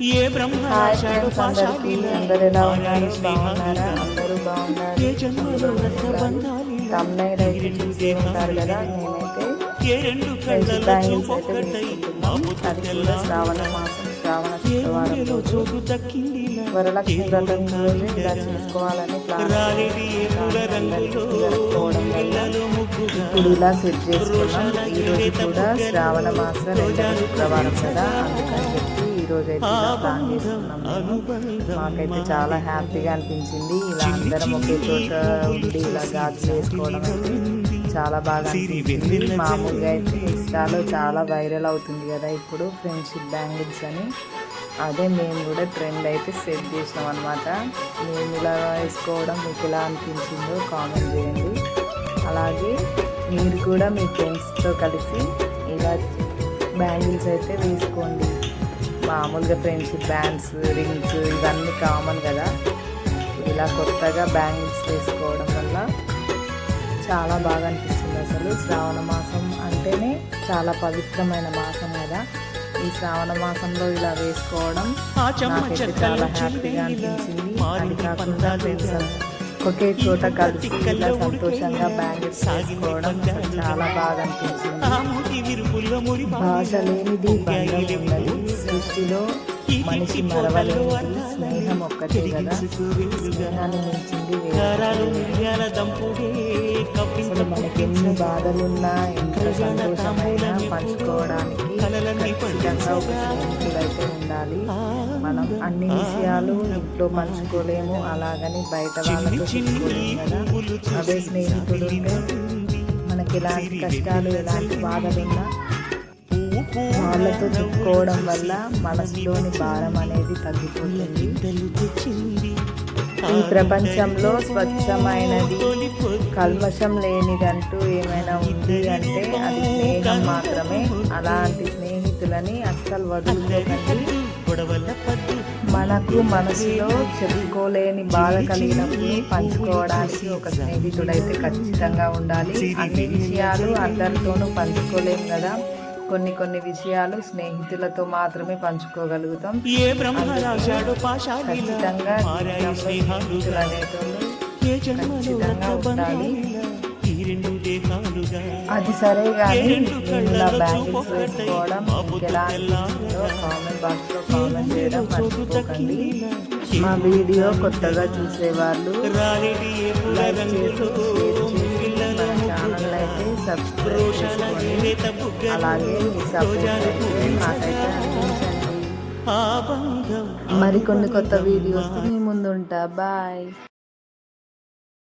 ఏ పాశాలిలా అందరు ఎలా ఉన్నారు? బాగున్నారా? అందరూ బాగున్నారు? ఏ జన్మలో రక్త బంధాలిలా తమ్నైల్ అయితే చూసి ఉంటారు కదా నేనైతే ఏ రెండు కళ్ళలో చూపొక్కటై శ్రావణ మాసం శ్రావణ శుక్రవారం గుండెలో రోజు చోటు దక్కిందిలా? వరలక్ష్మి వ్రతం రోజు ఇలా చేసుకోవాలని ఇప్పుడు ఇలా సెట్ చేసుకున్నాం. ఈ రోజు కూడా శ్రావణ మాసం శుక్రవారం కదా. అందుకని చెప్పి ఈ రోజు అయితే ప్లాన్ చేసుకున్నాం మేము. అనుబంధం మాకైతే చాలా హ్యాపీగా అనిపించింది. ఇలా అందరం ఒకే చోట ఉండి ఇలా గాజు చేసుకోవడం అయితే చాలా బాగా అనిపించింది. మామూలుగా అయితే ఇన్స్టాలో చాలా వైరల్ అవుతుంది కదా ఇప్పుడు ఫ్రెండ్షిప్ బ్యాంగిల్స్ అని. అదే మేము కూడా ట్రెండ్ అయితే సెట్ చేసినాం అనమాట మేము ఇలా వేసుకోవడం మీకు ఎలా అనిపించిందో కామెంట్ చేయండి. అలాగే మీరు కూడా మీ ఫ్రెండ్స్తో కలిసి ఇలా బ్యాంగిల్స్ అయితే వేసుకోండి. మామూలుగా ఫ్రెండ్షిప్ బ్యాండ్స్ రింగ్స్ ఇవన్నీ కామన్ కదా. ఇలా కొత్తగా బ్యాంగిల్స్ వేసుకోవడం వల్ల చాలా బాగా అనిపిస్తుంది అసలు. శ్రావణ మాసం అంటేనే చాలా పవిత్రమైన మాసం కదా. ఈ శ్రావణ మాసంలో ఇలా వేసుకోవడం నాకైతే చాలా హ్యాపీగా అనిపించింది. అది కాకుండా ఒకే చోట కలిసి ఇలా సంతోషంగా బ్యాంగిల్స్ అసలు చాలా బాగా అనిపించింది భాష లేనిది బంధం ఉన్నది సృష్టిలో మనిషి మరవలేనిది స్నేహం ఒక్కటే కదా. స్నేహాన్ని మించింది అసలు మనకి ఎన్ని బాధలున్నా ఎంత సంతోషమైనా పంచుకోవడానికి ఖచ్చితంగా ఒక స్నేహితుడైతే ఉండాలి. మనం అన్ని విషయాలు ఇంట్లో పంచుకోలేము అలాగని బయట వాళ్ళతో చెప్పుకోలేము కదా. అదే స్నేహితుడు మనకి ఎలాంటి కష్టాలు ఎలాంటి బాధలున్నా వాళ్ళతో చెప్పుకోవడం వల్ల మనసులోని భారం అనేది తగ్గిపోతుంది. ఈ ప్రపంచంలో స్వచ్ఛమైనది కల్మషం లేనిదంటూ ఏమైనా ఉంది అంటే అది స్నేహం మాత్రమే. అలాంటి స్నేహితులని అస్సలు వదులుకోకండి. మనకు మనసులో చెప్పుకోలేని బాధ కలిగినప్పుడు పంచుకోవడానికి ఒక స్నేహితుడైతే ఖచ్చితంగా ఉండాలి. అన్ని విషయాలు అందరితోనూ పంచుకోలేం కదా. కొన్ని కొన్ని విషయాలు స్నేహితులతో మాత్రమే పంచుకోగలుగుతాం. ఖచ్చితంగా స్నేహితులు అనేటోళ్ళు ఖచ్చితంగా ఉండాలి. అది సరే కానీ రెండు నేను ఇలా కళ్ళలో బ్యాంగిల్స్ చూపొక్కటై వేసుకోవడం మా మీకు ఎలా అనిపించిందో కామెంట్ బాక్స్లో కామెంట్ చేయడం మర్చిపోకండి. మా వీడియో కొత్తగా చూసేవాళ్ళు లైక్ చేసి మన ఛానల్ అయితే సబ్స్క్రైబ్ చేసుకోండి అలాగే మీ సపోర్ట్ అయితే మాకైతే అందించండి. ఆ బంధం మరికొన్ని కొత్త వీడియోస్ మీ ముందు ఉంటా బాయ్.